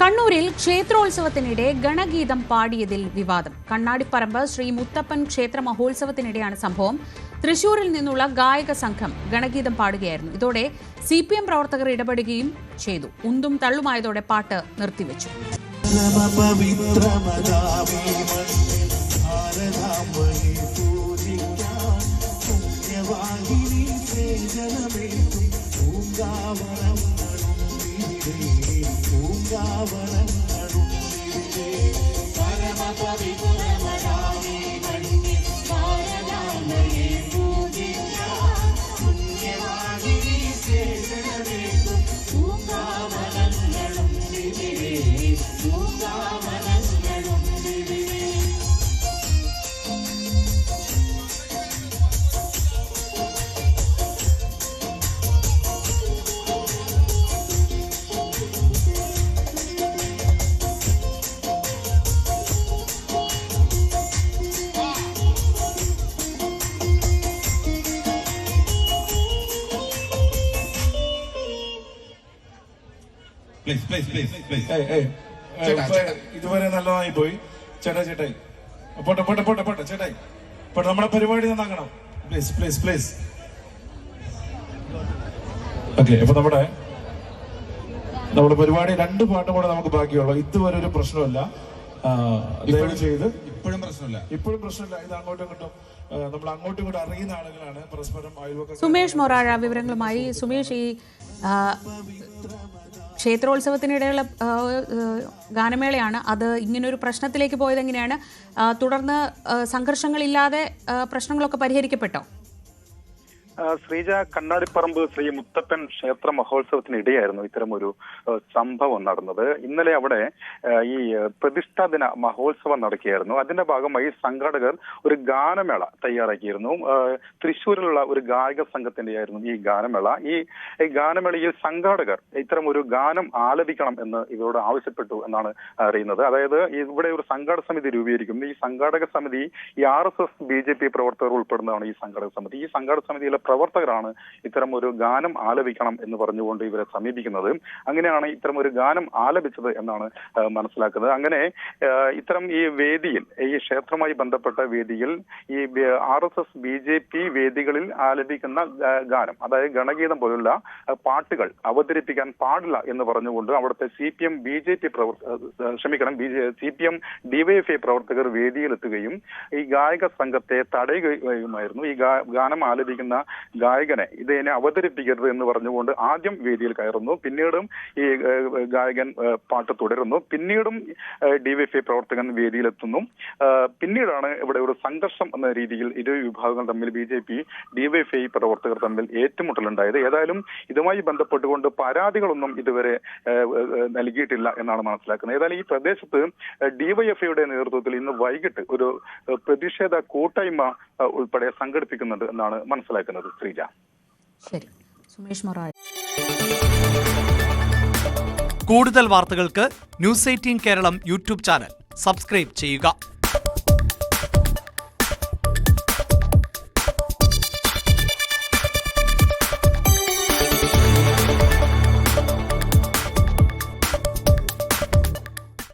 കണ്ണൂരിൽ ക്ഷേത്രോത്സവത്തിനിടെ ഗണഗീതം പാടിയതിൽ വിവാദം. കണ്ണാടിപ്പറമ്പ് ശ്രീ മുത്തപ്പൻ ക്ഷേത്ര മഹോത്സവത്തിനിടെയാണ് സംഭവം. തൃശൂരിൽ നിന്നുള്ള ഗായക സംഘം ഗണഗീതം പാടുകയായിരുന്നു. ഇതോടെ സി പി എം പ്രവർത്തകർ ഇടപെടുകയും ചെയ്തു. ഉന്തും തള്ളുമായതോടെ പാട്ട് നിർത്തിവെച്ചു. മണ്ണിൽ ഭാരതാംബയെ പൂജിക്കാൻ please please please please ഏയ്, ഏയ്, ഇതുവരെ നല്ലതായി പോയി. ചേട്ടാ ചേട്ടായി പോട്ടെ പോട്ടെ പോട്ടെ പോട്ടെ ചേട്ടായി പോട്ടെ നമ്മുടെ പരിപാടി നന്നാക്കണം. പ്ലീസ് പ്ലീസ് പ്ലീസ് ഓക്കെ അപ്പൊ നമ്മുടെ നമ്മുടെ പരിപാടി രണ്ട് പാട്ടും കൂടെ നമുക്ക് ബാക്കിയുള്ളൂ. ഇതുവരെ ഒരു പ്രശ്നമില്ല ദയവ് ചെയ്ത് ഇപ്പോഴും പ്രശ്നമില്ല. ഇപ്പോഴും പ്രശ്നമില്ല. ഇത് അങ്ങോട്ടും ഇങ്ങോട്ടും നമ്മൾ അങ്ങോട്ടും ഇങ്ങോട്ടും അറിയുന്ന ആളുകളാണ് പരസ്പരം അയൽവക്ക സുമേഷ് മൊറാഴ വിവരങ്ങളുമായി സുമേഷ് ഈ ക്ഷേത്രോത്സവത്തിനിടെയുള്ള ഗാനമേളയാണ് അത് ഇങ്ങനൊരു പ്രശ്നത്തിലേക്ക് പോയത് എങ്ങനെയാണ് തുടർന്ന് സംഘർഷങ്ങളില്ലാതെ പ്രശ്നങ്ങളൊക്കെ പരിഹരിക്കപ്പെട്ടോ? ശ്രീജ കണ്ണാടിപ്പറമ്പ് ശ്രീ മുത്തപ്പൻ ക്ഷേത്ര മഹോത്സവത്തിനിടെയായിരുന്നു ഒരു സംഭവം നടന്നത്. ഇന്നലെ അവിടെ ഈ പ്രതിഷ്ഠാ ദിന മഹോത്സവം നടക്കുകയായിരുന്നു. അതിന്റെ ഭാഗമായി സംഘാടകർ ഒരു ഗാനമേള തയ്യാറാക്കിയിരുന്നു. തൃശ്ശൂരിലുള്ള ഒരു ഗായക സംഘത്തിന്റെ ആയിരുന്നു ഈ ഗാനമേള. ഈ ഗാനമേളയിൽ സംഘാടകർ ഇത്തരം ഒരു ഗാനം ആലപിക്കണം എന്ന് ഇവരോട് ആവശ്യപ്പെട്ടു എന്നാണ് അറിയുന്നത്. അതായത് ഇവിടെ ഒരു സംഘാടക സമിതി രൂപീകരിക്കും ഈ സംഘാടക സമിതി ഈ R S S B J P പ്രവർത്തകർ ഉൾപ്പെടുന്നതാണ് ഈ സംഘാടക സമിതി. ഈ സംഘാടക സമിതിയിലെ പ്രവർത്തകരാണ് ഇത്തരം ഒരു ഗാനം ആലപിക്കണം എന്ന് പറഞ്ഞുകൊണ്ട് ഇവരെ സമീപിക്കുന്നത്. അങ്ങനെയാണ് ഇത്തരം ഒരു ഗാനം ആലപിച്ചത് എന്നാണ് മനസ്സിലാക്കുന്നത്. അങ്ങനെ ഇത്തരം ഈ വേദിയിൽ ഈ ക്ഷേത്രമായി ബന്ധപ്പെട്ട വേദിയിൽ ഈ R S S B J P വേദികളിൽ ആലപിക്കുന്ന ഗാനം അതായത് ഗണഗീതം പോലുള്ള പാട്ടുകൾ അവതരിപ്പിക്കാൻ പാടില്ല എന്ന് പറഞ്ഞുകൊണ്ട് അവിടുത്തെ C P M B J P പ്രവർത്ത ക്ഷമിക്കണം B J C P M DYFI പ്രവർത്തകർ വേദിയിലെത്തുകയും ഈ ഗായക സംഘത്തെ തടയുകയുമായിരുന്നു. ഈ ഗാനം ആലപിക്കുന്ന ഗായകനെ ഇതിനെ അവതരിപ്പിക്കരുത് എന്ന് പറഞ്ഞുകൊണ്ട് ആദ്യം വേദിയിൽ കയറുന്നു. പിന്നീടും ഈ ഗായകൻ പാട്ട് തുടരുന്നു. പിന്നീടും ഡിവൈഎഫ്ഐ പ്രവർത്തകൻ വേദിയിലെത്തുന്നു. പിന്നീടാണ് ഇവിടെ ഒരു സംഘർഷം എന്ന രീതിയിൽ ഇരു വിഭാഗങ്ങൾ തമ്മിൽ ബി ജെ പി ഡിവൈഎഫ്ഐ പ്രവർത്തകർ തമ്മിൽ ഏറ്റുമുട്ടലുണ്ടായത്. ഏതായാലും ഇതുമായി ബന്ധപ്പെട്ടുകൊണ്ട് പരാതികളൊന്നും ഇതുവരെ നൽകിയിട്ടില്ല എന്നാണ് മനസ്സിലാക്കുന്നത്. ഏതായാലും ഈ പ്രദേശത്ത് ഡിവൈഎഫ്ഐയുടെ നേതൃത്വത്തിൽ ഇന്ന് വൈകിട്ട് ഒരു പ്രതിഷേധ കൂട്ടായ്മ ഉൾപ്പെടെ സംഘടിപ്പിക്കുന്നുണ്ട് എന്നാണ് മനസ്സിലാക്കുന്നത്. ശ്രീജ ശരി. സുമേഷ് മൊറാഴ കൂടുതൽ വാർത്തകൾക്ക് news eighteen Keralam YouTube channel. Subscribe ചെയ്യുക.